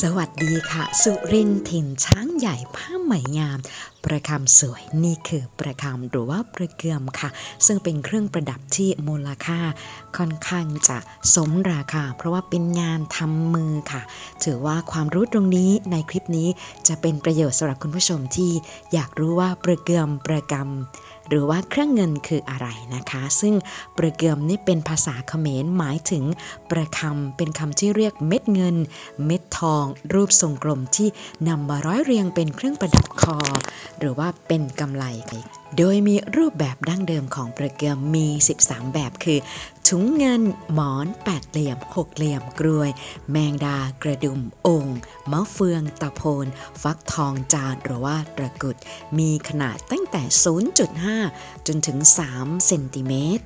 สวัสดีค่ะ สุรินทร์ถิ่นช้างใหญ่ผ้าไหมงาม ประคำสวยนี่คือประคำหรือว่าประเกือมค่ะ ซึ่งเป็นเครื่องประดับที่มูลค่าค่อนข้างจะสมราคา เพราะว่าเป็นงานทำมือค่ะ ถือว่าความรู้ตรงนี้ในคลิปนี้จะเป็นประโยชน์สำหรับคุณผู้ชมที่อยากรู้ว่าประเกือมประกำ หรือว่าเครื่องเงินคืออะไรนะคะ ซึ่งประเกิมนี่เป็นภาษาเขมรหมายถึงประคำเป็นคำที่เรียกเม็ดเงิน เม็ดทอง รูปทรงกลมที่นำมาร้อยเรียงเป็นเครื่องประดับคอ หรือว่าเป็นกำไล โดยมีรูปแบบดั้งเดิมของประเกือมมี 13 แบบคือ ถุงเงิน หมอน แปดเหลี่ยม หกเหลี่ยม กรวย แมงดา กระดุมองค์มะเฟือง ตะโพน ฟักทองจานหรือว่าตระกุด มีขนาดตั้งแต่ 0.5 จนถึง 3 เซนติเมตร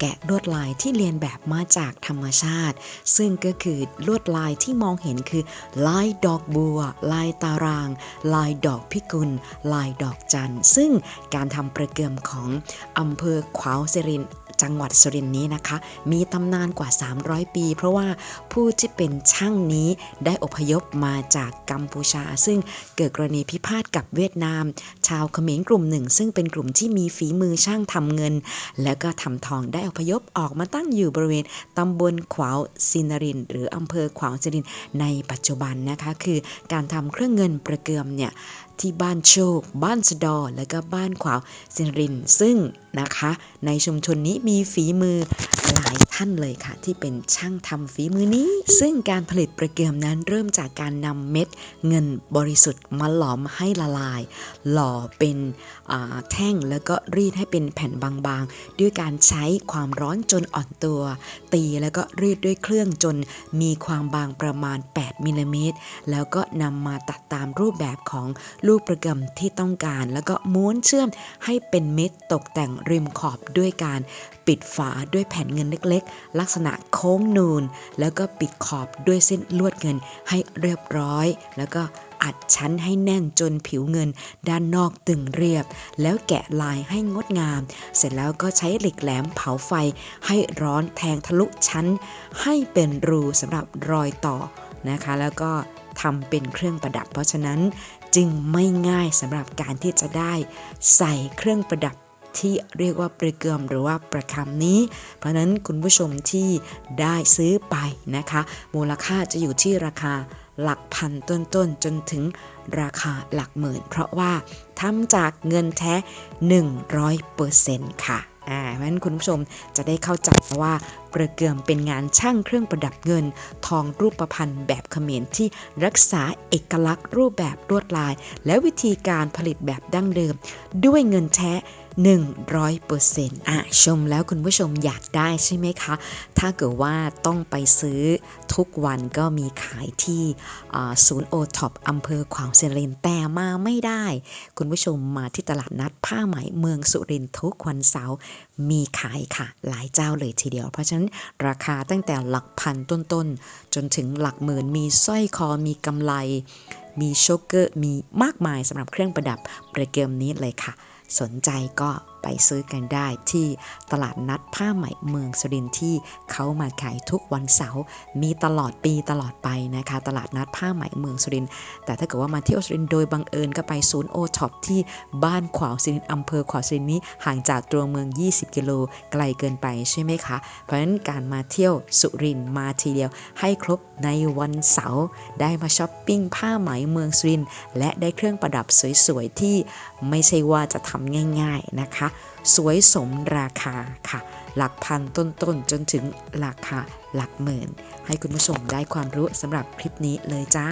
แกะลวดลายที่เรียนแบบมาจากธรรมชาติ ซึ่งก็คือลวดลายที่มองเห็นคือ ลายดอกบัว ลายตาราง ลายดอกพิกุล ลายดอกจันทร์ซึ่งการทำประเกือมของอำเภอขวาวสิรินจังหวัดสุรินทร์นี้นะคะ มีตำนานกว่า 300 ปี เพราะว่าผู้ที่เป็นช่างนี้ได้อพยพมาจากกัมพูชา ซึ่งเกิดกรณีพิพาทกับเวียดนาม ชาวเขมรกลุ่มหนึ่ง ซึ่งเป็นกลุ่มที่มีฝีมือช่างทำเงิน แล้วก็ทำทองได้อพยพออกมาตั้งอยู่บริเวณตำบลขวาวซินริน หรืออำเภอขวาวสิรินในปัจจุบันนะคะคือการทำเครื่องเงินประเกือมเนี่ยที่บ้านโชค บ้านสะดอ และก็บ้านขวาวสินริน ซึ่งนะคะในชุมชนนี้มีฝีมือหลายท่านเลยค่ะ ที่เป็นช่างทำฝีมือนี้ ซึ่งการผลิตประเกือมนั้นเริ่มจากการนำเม็ดเงินบริสุทธิ์มาหลอมให้ละลาย หล่อเป็นแท่งแล้วก็รีดให้เป็นแผ่นบางๆ ด้วยการใช้ความความร้อนจนอ่อนตัว ตีแล้วก็รีดด้วยเครื่องจนมีความบางประมาณ 8มิลลิเมตรแล้วก็นำมาตัดตามรูปแบบของลูกประกำที่ต้องการ แล้วก็ม้วนเชื่อมให้เป็นเม็ดตกแต่งริมขอบด้วยการปิดฝาด้วยแผ่นเงินเล็กๆ ลักษณะโค้งนูน แล้วก็ปิดขอบด้วยเส้นลวดเงินให้เรียบร้อย แล้วก็ อัดชั้นให้แน่นจนผิวเงิน ด้านนอกตึงเรียบ แล้วแกะลายให้งดงาม เสร็จแล้วก็ใช้เหล็กแหลมเผาไฟให้ร้อนแทงทะลุชั้น ให้เป็นรูสำหรับรอยต่อนะคะ แล้วก็ทำเป็นเครื่องประดับ เพราะฉะนั้นจึงไม่ง่ายสำหรับการที่จะได้ใส่เครื่องประดับที่เรียกว่าประเกือมหรือว่าประคำนี้ เพราะนั้นคุณผู้ชมที่ได้ซื้อไปนะคะ มูลค่าจะอยู่ที่ราคา หลักพันต้นๆจนถึงราคาหลักหมื่น เพราะว่าทำจากเงินแท้ 100%ค่ะอ่าเพราะนั้นคุณผู้ชมจะได้เข้าใจว่าประเกือมเป็นงานช่างเครื่องประดับเงิน ทองรูปประพันธ์แบบเขมรที่รักษาเอกลักษณ์รูปแบบลวดลาย และวิธีการผลิตแบบดั้งเดิม ด้วยเงินแท้ 100%อะชมแล้วคุณผู้ชมอยากได้ใช่ไหมคะ ถ้าเกิดว่าต้องไปซื้อทุกวันก็มีขายที่ศูนย์โอท็อปอำเภอขวางเซนรินแต่มาไม่ได้ คุณผู้ชมมาที่ตลาดนัดผ้าไหมเมืองสุรินทร์ทุกวันเสาร์มีขายค่ะ หลายเจ้าเลยทีเดียว เพราะฉะนั้นราคาตั้งแต่หลักพันต้นๆ จนถึงหลักหมื่นมีสร้อยคอมีกำไลมีโชกเกอร์มีมากมายสำหรับเครื่องประดับประเกมนี้เลยค่ะ สนใจก็ ไปซื้อกันได้ที่ตลาดนัดผ้าไหมเมืองสุรินทร์ที่เขามาขายทุกวันเสาร์มีตลอดปีตลอดไปนะคะ ตลาดนัดผ้าไหมเมืองสุรินทร์แต่ถ้าเกิดว่ามาเที่ยวสุรินทร์โดยบังเอิญก็ไปศูนย์โอท็อปที่บ้านขวาวสุรินทร์อำเภอขวาวสุรินทร์นี้ห่างจากตัวเมือง 20 กิโลไกลเกินไปใช่ไหมคะ เพราะฉะนั้นการมาเที่ยวสุรินทร์มาทีเดียวให้ครบในวันเสาร์ได้มาช้อปปิ้งผ้าไหมเมืองสุรินทร์และได้เครื่องประดับสวยๆที่ไม่ใช่ว่าจะทำง่าย ๆนะคะสวยสมราคาค่ะ หลักพันต้นๆจนถึงราคาหลักหมื่น ให้คุณผู้ชมได้ความรู้สำหรับคลิปนี้เลยจ้า